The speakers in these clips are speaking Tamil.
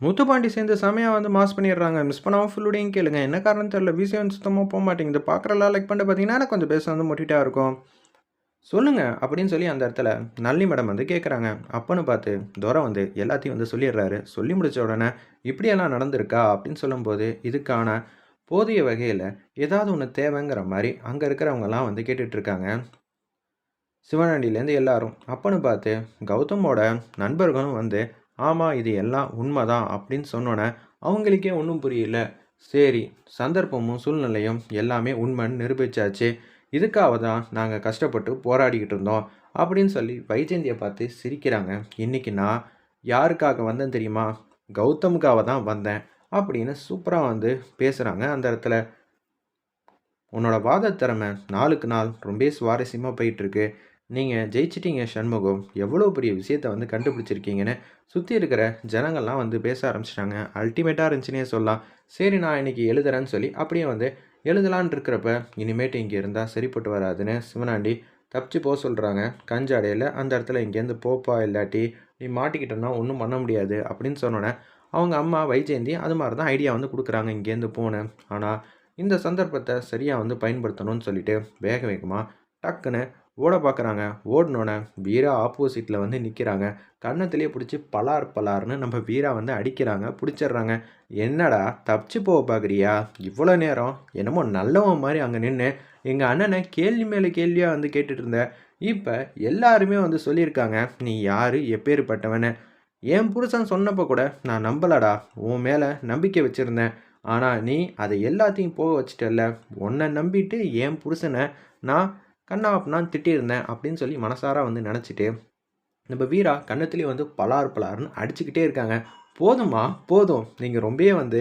முத்துப்பாண்டி சேர்ந்து செமையாக வந்து மாஸ் பண்ணிடுறாங்க. மிஸ் பண்ணாமல் ஃபுல்லுடையும் கேளுங்க. என்ன காரணம் தெரியல. விஷயம் வந்து சுத்தமாக போக மாட்டேங்குது. பார்க்குறலாம் லைக் பண்ணிட்டு பார்த்தீங்கன்னா எனக்கு கொஞ்சம் பேச வந்து மொட்டிட்டாக இருக்கும். சொல்லுங்க அப்படின்னு சொல்லி அந்த இடத்துல நல்லி மேடம் வந்து கேட்குறாங்க அப்பன்னு பார்த்து துரை வந்து எல்லாத்தையும் வந்து சொல்லிடுறாரு. சொல்லி முடிச்ச உடனே இப்படியெல்லாம் நடந்திருக்கா? அப்படின்னு சொல்லும்போது இதுக்கான போதிய வகையில் ஏதாவது ஒன்று தேவைங்கிற மாதிரி அங்கே இருக்கிறவங்கலாம் வந்து கேட்டுட்ருக்காங்க. இருக்காங்க எல்லாரும். அப்பன்னு பார்த்து கௌதமோட நண்பர்களும் வந்து ஆமாம் இது எல்லாம் உண்மைதான் அப்படின்னு சொன்னோன்னே அவங்களுக்கே ஒன்றும் புரியல. சரி சந்தர்ப்பமும் சூழ்நிலையும் எல்லாமே உண்மைன்னு நிரூபிச்சாச்சு. இதுக்காக தான் நாங்கள் கஷ்டப்பட்டு போராடிக்கிட்டு இருந்தோம் அப்படின்னு சொல்லி வைஜெயந்தியை பார்த்து சிரிக்கிறாங்க. இன்னைக்கு நான் யாருக்காக வந்தேன் தெரியுமா? கௌதமுக்காக தான் வந்தேன் அப்படின்னு சூப்பராக வந்து பேசுகிறாங்க அந்த இடத்துல. உன்னோட வாத திறமை நாளுக்கு நாள் ரொம்ப சுவாரஸ்யமாக போயிட்டுருக்கு நீங்கள் ஜெயிச்சிட்டிங்க சண்முகம். எவ்வளோ பெரிய விஷயத்தை வந்து கண்டுபிடிச்சிருக்கீங்கன்னு சுற்றி இருக்கிற ஜனங்கள்லாம் வந்து பேச ஆரம்பிச்சிட்டாங்க. அல்டிமேட்டாக இருந்துச்சுன்னே சொல்லலாம். சரி நான் இன்னைக்கு எழுதுறேன்னு சொல்லி அப்படியே வந்து எழுதலான் இருக்கிறப்ப இனிமேட்டு இங்கே இருந்தால் சரிப்பட்டு வராதுன்னு சிவனாண்டி தப்பிச்சு போக சொல்கிறாங்க கஞ்சாடையில் அந்த இடத்துல இங்கேருந்து போப்பா இல்லாட்டி நீ மாட்டிக்கிட்டோன்னா ஒன்றும் பண்ண முடியாது அப்படின்னு சொன்னோன்னே அவங்க அம்மா வைஜெயந்தி அது மாதிரி தான் ஐடியா வந்து கொடுக்குறாங்க இங்கேருந்து போனேன். ஆனால் இந்த சந்தர்ப்பத்தை சரியாக வந்து பயன்படுத்தணும்னு சொல்லிட்டு வேக வேகமாக டக்குன்னு ஓட பார்க்குறாங்க ஓடினோடனே வீரா ஆப்போசிட்டில் வந்து நிற்கிறாங்க கன்னத்திலே பிடிச்சி பலார் பலார்னு நம்ம வீரா வந்து அடிக்கிறாங்க. பிடிச்சிடுறாங்க. என்னடா தப்பிச்சு போக பார்க்குறியா இவ்வளோ நேரம். என்னமோ நல்லவன் மாதிரி அங்கே நின்று எங்கள் அண்ணனை கேள்வி மேலே கேள்வியாக வந்து கேட்டுட்டு இருந்த. இப்போ எல்லாருமே வந்து சொல்லியிருக்காங்க நீ யார்? எப்பேற்பட்டவன்னு. என் புருஷன் சொன்னப்போ கூட நான் நம்பலடா. உன் மேலே நம்பிக்கை வச்சுருந்தேன். ஆனால் நீ அதை எல்லாத்தையும் போக வச்சுட்டல உன்னை நம்பிட்டு என் புருஷனை நான் கண்ணா அப்படின்னா திட்டியிருந்தேன் அப்படின்னு சொல்லி மனசார வந்து நினச்சிட்டு நம்ம வீரா கண்ணத்துலேயும் வந்து பலார் பலார்னு அடிச்சுக்கிட்டே இருக்காங்க. போதுமா போதும். நீங்கள் ரொம்பவே வந்து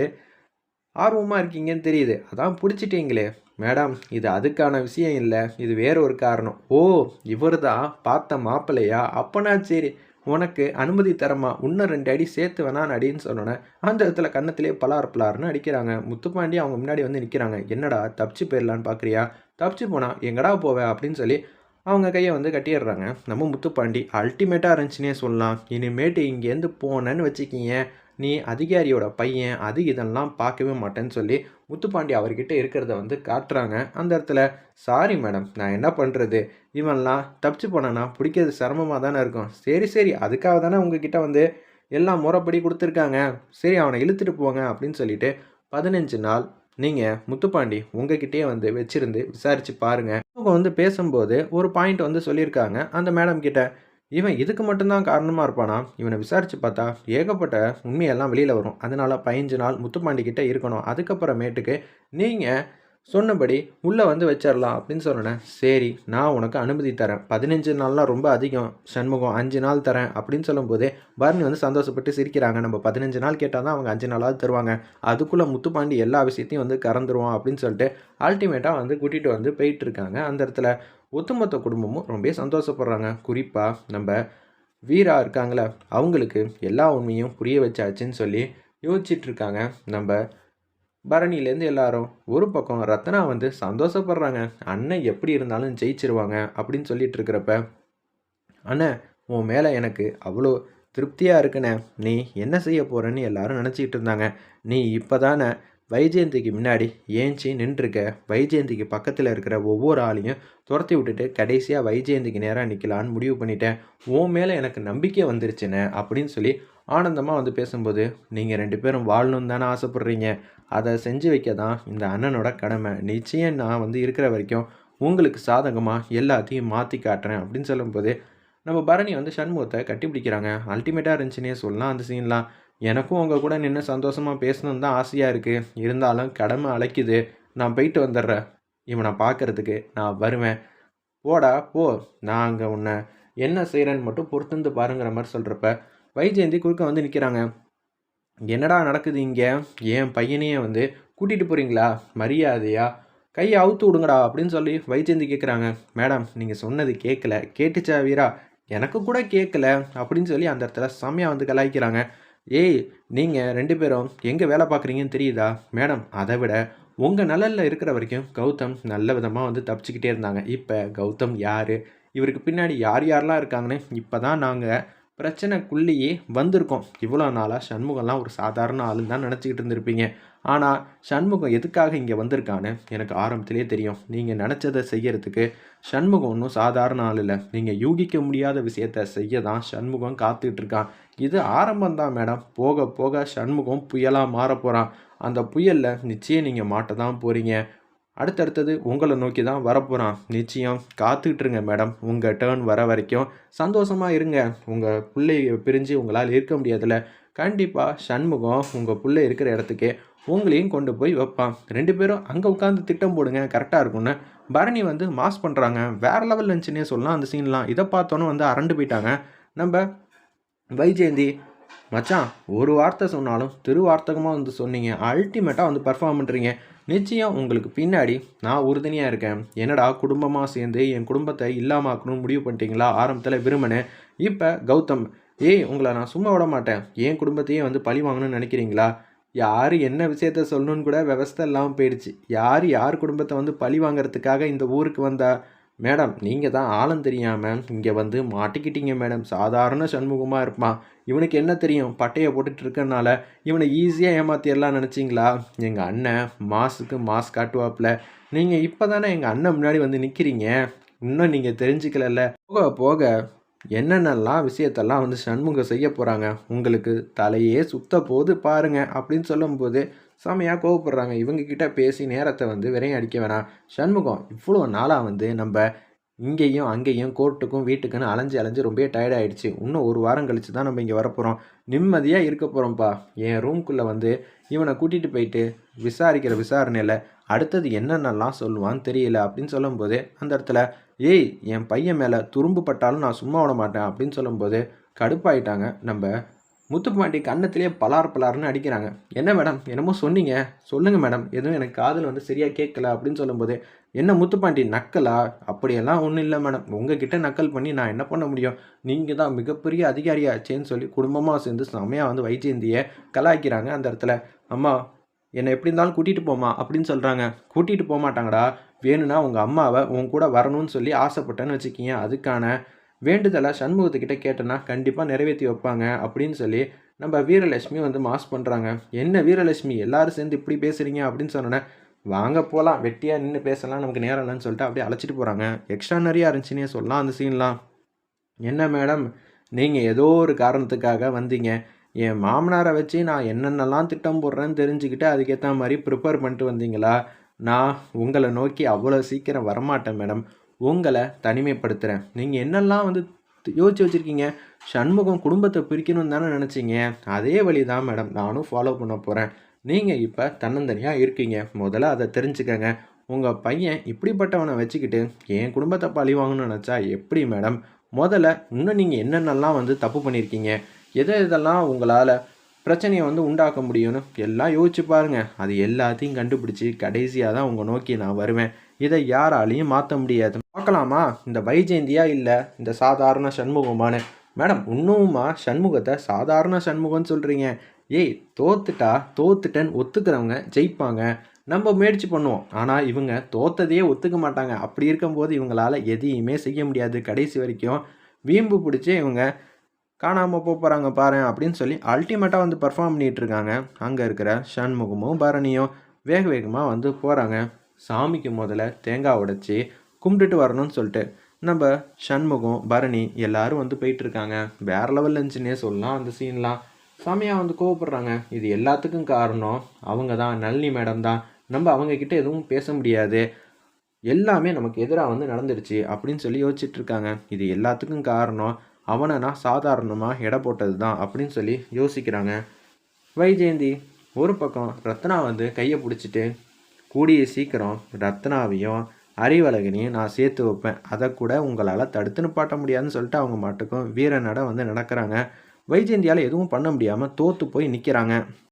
ஆர்வமாக இருக்கீங்கன்னு தெரியுது. அதான் பிடிச்சிட்டீங்களே. மேடம் இது அதுக்கான விஷயம் இல்லை. இது வேற ஒரு காரணம். ஓ இவர் தான் பார்த்த மாப்பிள்ளையா? அப்பனா சரி. உனக்கு அனுமதி தரமா? இன்னும் ரெண்டு அடி சேர்த்து வேணான் அடின்னு சொன்னோன்னே அந்த இடத்துல கன்னத்திலே பலார் பலார்னு அடிக்கிறாங்க. முத்துப்பாண்டி அவங்க முன்னாடி வந்து நிற்கிறாங்க என்னடா தப்பிச்சு போயிடலான்னு பார்க்குறியா தப்பிச்சு போனா எங்கடா போவேன் அப்படின்னு சொல்லி அவங்க கையை வந்து கட்டிடுறாங்க. நம்ம முத்துப்பாண்டி அல்டிமேட்டாக இருந்துச்சுன்னே சொல்லலாம். இனிமேட்டு இங்கேருந்து போனேன்னு வச்சுக்கிங்க. நீ அதிகாரியோட பையன் அது இதெல்லாம் பார்க்கவே மாட்டேன்னு சொல்லி முத்துப்பாண்டி அவர்கிட்ட இருக்கிறத வந்து காட்டுறாங்க. அந்த இடத்துல சாரி மேடம் நான் என்ன பண்ணுறது இவன்லாம் தப்பிச்சு போனானா பிடிக்கிறது சிரமமாக தானே இருக்கும். சரி சரி அதுக்காக தானே உங்ககிட்ட வந்து எல்லாம் முறைப்படி கொடுத்துருக்காங்க. சரி அவனை இழுத்துட்டு போங்க அப்படின்னு சொல்லிட்டு பதினஞ்சு நாள் நீங்கள் முத்துப்பாண்டி உங்ககிட்டயே வந்து வச்சிருந்து விசாரித்து பாருங்கள் அவங்க வந்து பேசும்போது ஒரு பாயிண்ட் வந்து சொல்லியிருக்காங்க. அந்த மேடம் கிட்ட இவன் இதுக்கு மட்டும்தான் காரணமாக இருப்பானா? இவனை விசாரித்து பார்த்தா ஏகப்பட்ட உண்மையெல்லாம் வெளியில் வரும். அதனால் பதினஞ்சு நாள் முத்துப்பாண்டி கிட்டே இருக்கணும். அதுக்கப்புறமேட்டுக்கு நீங்கள் சொன்னபடி உள்ளே வந்து வச்சிடலாம் அப்படின்னு சொன்னேன் சரி நான் உனக்கு அனுமதி தரேன். பதினஞ்சு நாள்லாம் ரொம்ப அதிகம். சண்முகம் அஞ்சு நாள் தரேன் அப்படின்னு சொல்லும்போதே பரணி வந்து சந்தோஷப்பட்டு சிரிக்கிறாங்க. நம்ம பதினஞ்சு நாள் கேட்டால் தான் அவங்க அஞ்சு நாளாவது தருவாங்க. அதுக்குள்ளே முத்துப்பாண்டி எல்லா விஷயத்தையும் வந்து கறந்துருவான் அப்படின்னு சொல்லிட்டு அல்டிமேட்டாக வந்து கூட்டிகிட்டு வந்து போயிட்டு இருக்காங்க அந்த இடத்துல. ஒத்துமொத்த குடும்பமும் ரொம்ப சந்தோஷப்படுறாங்க. குறிப்பாக நம்ம வீரா இருக்காங்களே அவங்களுக்கு எல்லா உண்மையும் புரிய வச்சாச்சுன்னு சொல்லி யோசிச்சிட்டுருக்காங்க நம்ம பரணிலேருந்து எல்லாரும் ஒரு பக்கம் ரத்னா வந்து சந்தோஷப்படுறாங்க அண்ணன் எப்படி இருந்தாலும் ஜெயிச்சிருவாங்க அப்படின்னு சொல்லிட்டு இருக்கிறப்ப அண்ணன் உன் மேலே எனக்கு அவ்வளோ திருப்தியாக இருக்குண்ணே. நீ என்ன செய்ய போகிறேன்னு எல்லாரும் நினச்சிக்கிட்டு இருந்தாங்க. நீ இப்போ தானே வைஜெயந்திக்கு முன்னாடி ஏஞ்சி நின்றுருக்க. வைஜெயந்திக்கு பக்கத்தில் இருக்கிற ஒவ்வொரு ஆளையும் துரத்தி விட்டுட்டு கடைசியாக வைஜெயந்திக்கு நேராக நிற்கலான்னு முடிவு பண்ணிட்டேன். உன் மேலே எனக்கு நம்பிக்கை வந்துருச்சுண்ணே அப்படின்னு சொல்லி ஆனந்தமாக வந்து பேசும்போது நீங்கள் ரெண்டு பேரும் வாழணும்னு தானே ஆசைப்பட்றீங்க. அதை செஞ்சு வைக்க தான் இந்த அண்ணனோட கடமை. நிச்சயம் நான் வந்து இருக்கிற வரைக்கும் உங்களுக்கு சாதகமாக எல்லாத்தையும் மாற்றி காட்டுறேன் அப்படின்னு சொல்லும்போது நம்ம பரணி வந்து சண்முகத்தை கட்டி பிடிக்கிறாங்க அல்டிமேட்டாக இருந்துச்சுன்னே சொல்லலாம் அந்த சீன்லாம் எனக்கும் உங்கள் கூட நின்று சந்தோஷமாக பேசணுன்னு தான் ஆசையாக இருக்குது இருந்தாலும் கடமை அழைக்குது. நான் போயிட்டு வந்துடுறேன். இவனை பார்க்குறதுக்கு நான் வருவேன். போடா போ. நான் அங்கே உன்னை என்ன செய்கிறேன்னு மட்டும் பொறுத்துந்து பாருங்கிற மாதிரி சொல்கிறப்ப வைஜெயந்தி குறுக்க வந்து நிற்கிறாங்க என்னடா நடக்குது இங்கே? என் பையனையே வந்து கூட்டிகிட்டு போகிறீங்களா மரியாதையா? கையை அவுத்து விடுங்கடா அப்படின்னு சொல்லி வைஜெயந்தி கேட்குறாங்க மேடம் நீங்கள் சொன்னது கேட்கல கேட்டுச்சா வீரா? எனக்கு கூட கேட்கல அப்படின்னு சொல்லி அந்த இடத்துல செம்மையாக வந்து கலாய்க்கிறாங்க. ஏய் நீங்கள் ரெண்டு பேரும் எங்கே வேலை பார்க்குறீங்கன்னு தெரியுதா? மேடம் அதை விட உங்கள் நலனில் இருக்கிற வரைக்கும் கௌதம் நல்ல விதமாக வந்து தப்பிச்சுக்கிட்டே இருந்தாங்க. இப்போ கௌதம் யார்? இவருக்கு பின்னாடி யார் யாரெல்லாம் இருக்காங்கன்னு இப்போ தான் நாங்கள் பிரச்சனைக்குள்ளேயே வந்திருக்கோம். இவ்வளோ நாளாக சண்முகம்லாம் ஒரு சாதாரண ஆளுன்னு தான் நினச்சிக்கிட்டு இருந்திருப்பீங்க. ஆனால் சண்முகம் எதுக்காக இங்கே வந்திருக்கான்னு எனக்கு ஆரம்பத்திலே தெரியும். நீங்கள் நினச்சதை செய்யறதுக்கு சண்முகம் ஒன்றும் சாதாரண ஆள் இல்லை. நீங்கள் யூகிக்க முடியாத விஷயத்த செய்ய தான் சண்முகம் காத்துக்கிட்டு இருக்கான். இது ஆரம்பம் தான் மேடம். போக போக சண்முகம் புயலாக மாற போகிறான் அந்த புயலில் நிச்சயம் நீங்கள் மாட்ட தான் போகிறீங்க அடுத்தடுத்தது உங்களை நோக்கி தான் வரப்போகிறான் நிச்சயம் காத்துக்கிட்டுருங்க மேடம் உங்கள் டேர்ன் வர வரைக்கும் சந்தோஷமாக இருங்க. உங்கள் பிள்ளைய பிரிஞ்சு உங்களால் இருக்க முடியாதுல்ல. கண்டிப்பாக சண்முகம் உங்கள் பிள்ளை இருக்கிற இடத்துக்கே உங்களையும் கொண்டு போய் வைப்பான். ரெண்டு பேரும் அங்கே உட்காந்து திட்டம் போடுங்க கரெக்டாக இருக்கும்னு பரணி வந்து மாஸ் பண்ணுறாங்க வேறு லெவல் இருந்துச்சுன்னே சொல்லலாம் அந்த சீன்லாம் இதை பார்த்தோன்னே வந்து அரண்டு போயிட்டாங்க. நம்ம வைஜெயந்தி மச்சான் ஒரு வார்த்தை சொன்னாலும் திருவார்த்தகமாக வந்து சொன்னீங்க. அல்டிமேட்டாக வந்து பர்ஃபார்ம் பண்ணுறீங்க நிச்சயம் உங்களுக்கு பின்னாடி நான் உறுதுணையாக இருக்கேன். என்னடா குடும்பமாக சேர்ந்து என் குடும்பத்தை இல்லாமாக்கணும்னு முடிவு பண்ணிட்டீங்களா? ஆரம்பத்தில் விரும்பினேன் இப்போ கௌதம் ஏய் உங்களை நான் சும்மா விட மாட்டேன். என் குடும்பத்தையே வந்து பழி வாங்கணும்னு நினைக்கிறீங்களா? யார் என்ன விஷயத்த சொல்லணும்னு கூட விவஸ்தை இல்லாமல் போயிடுச்சு. யார் யார் குடும்பத்தை வந்து பழி வாங்குறதுக்காக இந்த ஊருக்கு வந்தால் மேடம் நீங்கள் தான் ஆழம் தெரியாமல் இங்கே வந்து மாட்டிக்கிட்டீங்க மேடம். சாதாரண சண்முகமாக இருப்பான். இவனுக்கு என்ன தெரியும்? பட்டையை போட்டுட்டு இருக்கறனால இவனை ஈஸியாக ஏமாத்திடலாம் நினச்சிங்களா? எங்கள் அண்ணன் மாஸுக்கு மாஸ் காட்டுவாப்புல நீங்கள் இப்போ தானே எங்கள் அண்ணன் முன்னாடி வந்து நிற்கிறீங்க இன்னும் நீங்கள் தெரிஞ்சுக்கலல்ல. போக போக என்னென்னலாம் விஷயத்தெல்லாம் வந்து சண்முகம் செய்ய போகிறாங்க உங்களுக்கு தலையே சுத்த போது பாருங்கள் அப்படின்னு சொல்லும்போது செமையாக கோவப்படுறாங்க. இவங்க கிட்ட பேசி நேரத்தை வந்து விரையும் அடிக்க வேணாம். சண்முகம் இவ்வளோ நாளாக வந்து நம்ம இங்கேயும் அங்கேயும் கோர்ட்டுக்கும் வீட்டுக்குன்னு அலைஞ்சு அலைஞ்சு ரொம்ப டயர்டாயிடுச்சு இன்னும் ஒரு வாரம் கழிச்சு தான் நம்ம இங்கே வரப்போகிறோம் நிம்மதியாக இருக்க போகிறோம்ப்பா என் ரூம்குள்ளே வந்து இவனை கூட்டிகிட்டு போயிட்டு விசாரிக்கிற விசாரணையில் அடுத்தது என்னென்னலாம் சொல்லுவான்னு தெரியல அப்படின்னு சொல்லும்போது அந்த இடத்துல ஏய் என் பையன் மேலே துரும்பு பட்டாலும் நான் சும்மா விட மாட்டேன் அப்படின்னு சொல்லும்போது கடுப்பாயிட்டாங்க நம்ம முத்துப்பாண்டி கன்னத்திலேயே பலார் பலார்னு அடிக்கிறாங்க. என்ன மேடம்? என்னமோ சொன்னீங்க. சொல்லுங்கள் மேடம். எதுவும் எனக்கு காதில் வந்து சரியாக கேட்கல அப்படின்னு சொல்லும்போது என்ன முத்துப்பாண்டி நக்கலா? அப்படியெல்லாம் ஒன்றும் இல்லை மேடம். உங்ககிட்ட நக்கல் பண்ணி நான் என்ன பண்ண முடியும்? நீங்கள் தான் மிகப்பெரிய அதிகாரியாச்சேன்னு சொல்லி குடும்பமாக சேர்ந்து செமையாக வந்து வைஜெயந்தியை கலாய்க்கிறாங்க அந்த இடத்துல. அம்மா என்னை எப்படி இருந்தாலும் கூட்டிகிட்டு போமா அப்படின்னு சொல்கிறாங்க கூட்டிகிட்டு போக மாட்டாங்கடா வேணும்னா உங்கள் அம்மாவை உன் கூட வரணும்னு சொல்லி ஆசைப்பட்டேன்னு வச்சுக்கிங்க. அதுக்கான வேண்டுதலை சண்முகத்துக்கிட்ட கேட்டேன்னா கண்டிப்பாக நிறைவேற்றி வைப்பாங்க அப்படின்னு சொல்லி நம்ம வீரலட்சுமி வந்து மாஸ் பண்ணுறாங்க என்ன வீரலட்சுமி? எல்லாரும் சேர்ந்து இப்படி பேசுகிறீங்க அப்படின்னு சொன்னோன்னே வாங்க போகலாம் வெட்டியாக நின்று பேசலாம். நமக்கு நேரம் இல்லைன்னு சொல்லிட்டு அப்படியே அழைச்சிட்டு போகிறாங்க எக்ஸ்ட்ரா நிறையா இருந்துச்சுன்னே சொல்லலாம் அந்த சீன்லாம் என்ன மேடம் நீங்கள் ஏதோ ஒரு காரணத்துக்காக வந்தீங்க. என் மாமனாரை வச்சு நான் என்னென்னலாம் திட்டம் போடுறேன்னு தெரிஞ்சுக்கிட்டு அதுக்கேற்ற மாதிரி ப்ரிப்பேர் பண்ணிட்டு வந்தீங்களா? நான் உங்களை நோக்கி அவ்வளோ சீக்கிரம் வரமாட்டேன் மேடம் உங்களை தனிமைப்படுத்துகிறேன் நீங்கள் என்னெல்லாம் வந்து யோசிச்சு வச்சுருக்கீங்க? சண்முகம் குடும்பத்தை பிரிக்கணும்னு தானே நினச்சிங்க? அதே வழி தான் மேடம் நானும் ஃபாலோ பண்ண போகிறேன் நீங்கள் இப்போ தன்னந்தனியாக இருக்கீங்க. முதல்ல அதை தெரிஞ்சுக்கங்க. உங்கள் பையன் இப்படிப்பட்டவனை வச்சுக்கிட்டு என் குடும்பத்தை பழி வாங்கணும்னு நினச்சா எப்படி மேடம்? முதல்ல இன்னும் நீங்கள் என்னென்னலாம் வந்து தப்பு பண்ணியிருக்கீங்க எதை இதெல்லாம் உங்களால் பிரச்சனையை வந்து உண்டாக்க முடியும்னு எல்லாம் யோசிச்சு பாருங்கள் அது எல்லாத்தையும் கண்டுபிடிச்சி கடைசியாக தான் உங்கள் நோக்கி நான் வருவேன். இதை யாராலையும் மாற்ற முடியாது. பார்க்கலாமா? இந்த வைஜெயந்தியா இல்லை இந்த சாதாரண சண்முகமானு மேடம் இன்னுமா சண்முகத்தை சாதாரண சண்முகம்னு சொல்கிறீங்க ஏய் தோத்துட்டா தோத்துட்டேன்னு ஒத்துக்கிறவங்க ஜெயிப்பாங்க. நம்ம முயற்சி பண்ணுவோம். ஆனால் இவங்க தோத்ததையே ஒத்துக்க மாட்டாங்க. அப்படி இருக்கும்போது இவங்களால் எதையுமே செய்ய முடியாது கடைசி வரைக்கும். வீம்பு பிடிச்சி இவங்க காணாமல் போக போகிறாங்க பாரு அப்படின்னு சொல்லி அல்டிமேட்டாக வந்து பர்ஃபார்ம் பண்ணிகிட்ருக்காங்க அங்கே இருக்கிற ஷண்முகமும் பரணியும் வேக வேகமாக வந்து போகிறாங்க சாமிக்கு முதல்ல தேங்காய் உடைச்சி கும்பிட்டுட்டு வரணும்னு சொல்லிட்டு நம்ம ஷண்முகம் பரணி எல்லாரும் வந்து போயிட்டுருக்காங்க. வேற லெவலில் இருந்துச்சுன்னே சொல்லலாம் அந்த சீன்லாம் சாமியாக வந்து கோவப்படுறாங்க. இது எல்லாத்துக்கும் காரணம் அவங்க தான் நளினி மேடம் தான். நம்ம அவங்கக்கிட்ட எதுவும் பேச முடியாது. எல்லாமே நமக்கு எதிராக வந்து நடந்துடுச்சு அப்படின்னு சொல்லி யோசிச்சுட்டு இருக்காங்க இது எல்லாத்துக்கும் காரணம் அவனை நான் சாதாரணமாக எடை போட்டது தான் அப்படின்னு சொல்லி யோசிக்கிறாங்க. வைஜெயந்தி ஒரு பக்கம் ரத்னா வந்து கையை பிடிச்சிட்டு கூடிய சீக்கிரம் ரத்னாவையும் அறிவழகனையும் நான் சேர்த்து வைப்பேன். அதை கூட உங்களால் தடுத்து நிப்பாட்ட முடியாதுன்னு சொல்லிட்டு அவங்க மாட்டுக்கும் வீரநடை வந்து நடக்கிறாங்க. வைஜெயந்தியால் எதுவும் பண்ண முடியாமல் தோற்று போய் நிற்கிறாங்க